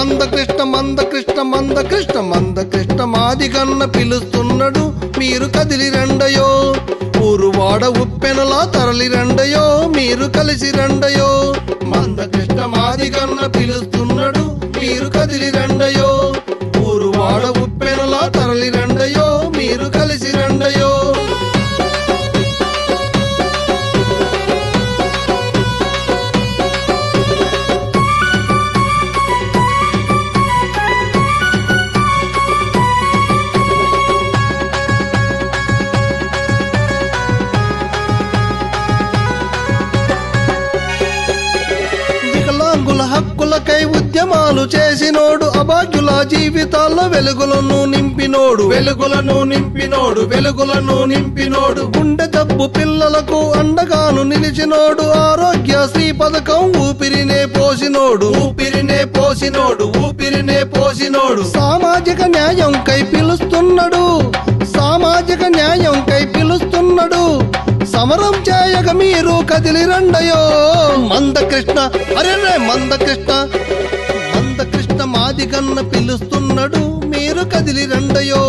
మంద కృష్ణ మంద కృష్ణ మంద కృష్ణ మంద కృష్ణ మాది కన్న పిలుస్తున్నాడు. మీరు కదిలి రండయో. ఊరువాడ ఉప్పెనలా తరలి రండయో. మీరు కలిసి రండయో. మంద కృష్ణ మాది కన్న పిలుస్తున్నాడు. మీరు కదిలి రండయో. ఊరువాడ ఉప్పెనలా తరలి రండయో. మీరు కలిసి రండయో. హక్కులకై ఉద్యమాలు చేసినోడు అభాగ్యుల జీవితాల్లో వెలుగులను నింపినోడు. వెలుగులను నింపినోడు వెలుగులను నింపినోడు. గుండె జబ్బు పిల్లలకు అండగాను నిలిచినోడు. ఆరోగ్య శ్రీ పథకం ఊపిరినే పోసినోడు. ఊపిరినే పోసినోడు ఊపిరినే పోసినోడు. సామాజిక న్యాయం కై పిలుస్తున్నాడు. సామాజిక న్యాయం కై పిలుస్తున్నాడు. సమరం చేయగ మీరు కదిలి రండయో మందకృష్ణ అరే రే మందకృష్ణ. మందకృష్ణ మాదిగన్న పిలుస్తున్నాడు మీరు కదిలి రండయో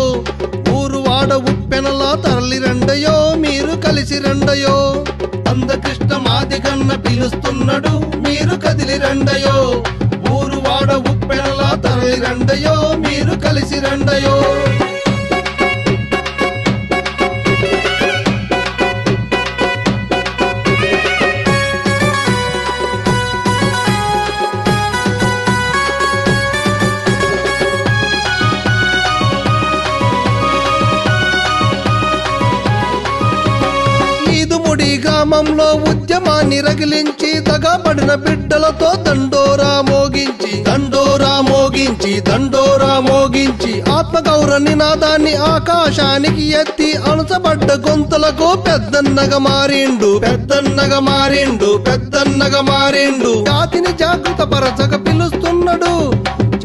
ఊరు వాడ ఉప్పెనలా తరలి రండయో మీరు కలిసి రండయో మందకృష్ణ మాదిగన్న పిలుస్తున్నాడు మీరు కదిలి రండయో ఊరు వాడ ఉప్పెనలా తరలి రండయో మీరు కలిసి రండయో గ్రామంలో ఉద్యమాన్ని రగిలించి తగబడిన బిడ్డలతో దండోరా మోగించి దండోరా మోగించి దండోరా మోగించి ఆత్మగౌర నినాదాన్ని ఆకాశానికి ఎత్తి అణచబడ్డ గొంతులకు పెద్దన్నగా మారిండు పెద్దన్నగా మారిండు పెద్దన్నగా మారిండు. జాతిని జాగృత పరచక పిలుస్తున్నాడు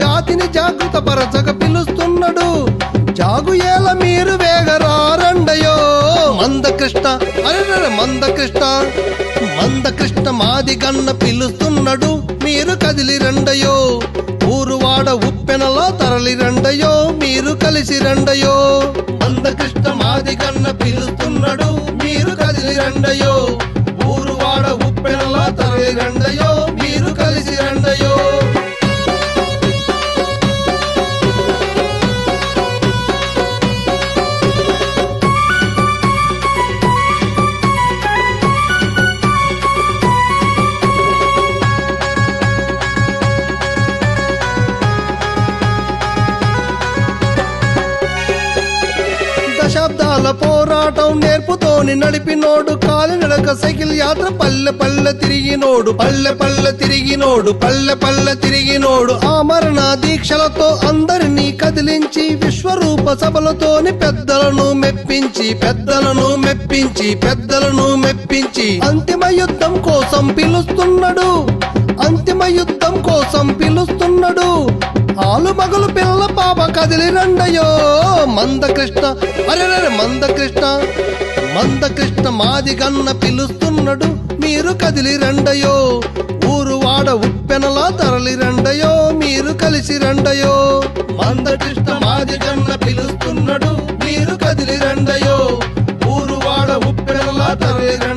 జాతిని జాగృత పరచక పిలుస్తున్నాడు. జాగు ఏల మీరు వేగరా కృష్ణ అరే మంద కృష్ణ మంద కృష్ణ మాది గన్న పిలుస్తున్నాడు మీరు కదిలి రండయో ఊరువాడ ఉప్పెనలో తరలి రండయో మీరు కలిసి రండయో మందకృష్ణ మాది గన్న పిలుస్తున్నాడు మీరు కదిలి రండయో ఊరువాడ ఉప్పెనలో తరలి రండయో మీరు కలిసి రండయో నోని నడిపినోడు కాలినడక సైకిల్ యాత్ర పల్లె పల్లె తిరిగినోడు పల్లె పల్లె తిరిగినోడు పల్లె పల్లె తిరిగినోడు. ఆమరణ దీక్షలతో అందరినీ కదిలించి విశ్వరూప సభలతోని పెద్దలను మెప్పించి పెద్దలను మెప్పించి పెద్దలను మెప్పించి అంతిమ యుద్ధం కోసం పిలుస్తున్నాడు. అంతిమ యుద్ధం కోసం పిలుస్తున్నాడు. ఆలు మగలు పిల్ల పాప కదిలి రండయో మందకృష్ణ అరే కృష్ణ మంద కృష్ణ మాది గన్న పిలుస్తున్నాడు మీరు కదిలి రండయో ఊరు వాడ ఉప్పెనలా తరలి రండయో మీరు కలిసి రండయో మందకృష్ణ మాది గన్న పిలుస్తున్నాడు మీరు కదిలి రండయో ఊరు వాడ ఉప్పెనలా తరలి రండయో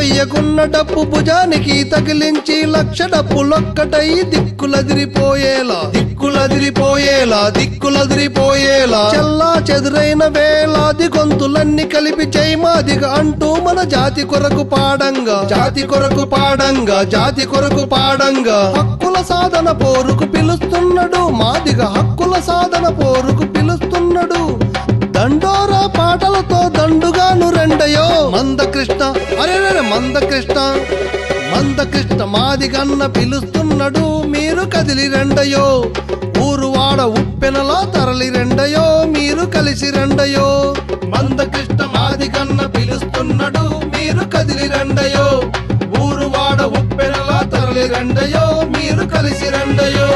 శిల డప్పు భుజానికి తగిలించి లక్ష డప్పులొక్కటై దిక్కులదిరిపోయేలా దిక్కులదిరిపోయేలా దిక్కులదిరిపోయేలా. చల్లా చెదురైన వేలాది గొంతులన్నీ కలిపి జైమాదిగా అంటూ మన జాతి కొరకు పాడంగా జాతి కొరకు పాడంగా జాతి కొరకు పాడంగా. హక్కుల సాధన పోరుకు పిలుస్తున్నాడు మాదిగా హక్కుల సాధన పోరుకు పిలుస్తున్నాడు అరే అరే మందకృష్ణ మందకృష్ణ మాదిగన్న పిలుస్తున్నాడు మీరు కదిలి రెండయో ఊరు వాడ తరలి రెండయో మీరు కలిసి రెండయో మందకృష్ణ మాదిగన్న పిలుస్తున్నాడు మీరు కదిలి రెండయో ఊరు వాడ ఉప్పెనలా తరలి రెండయో మీరు కలిసి రెండయో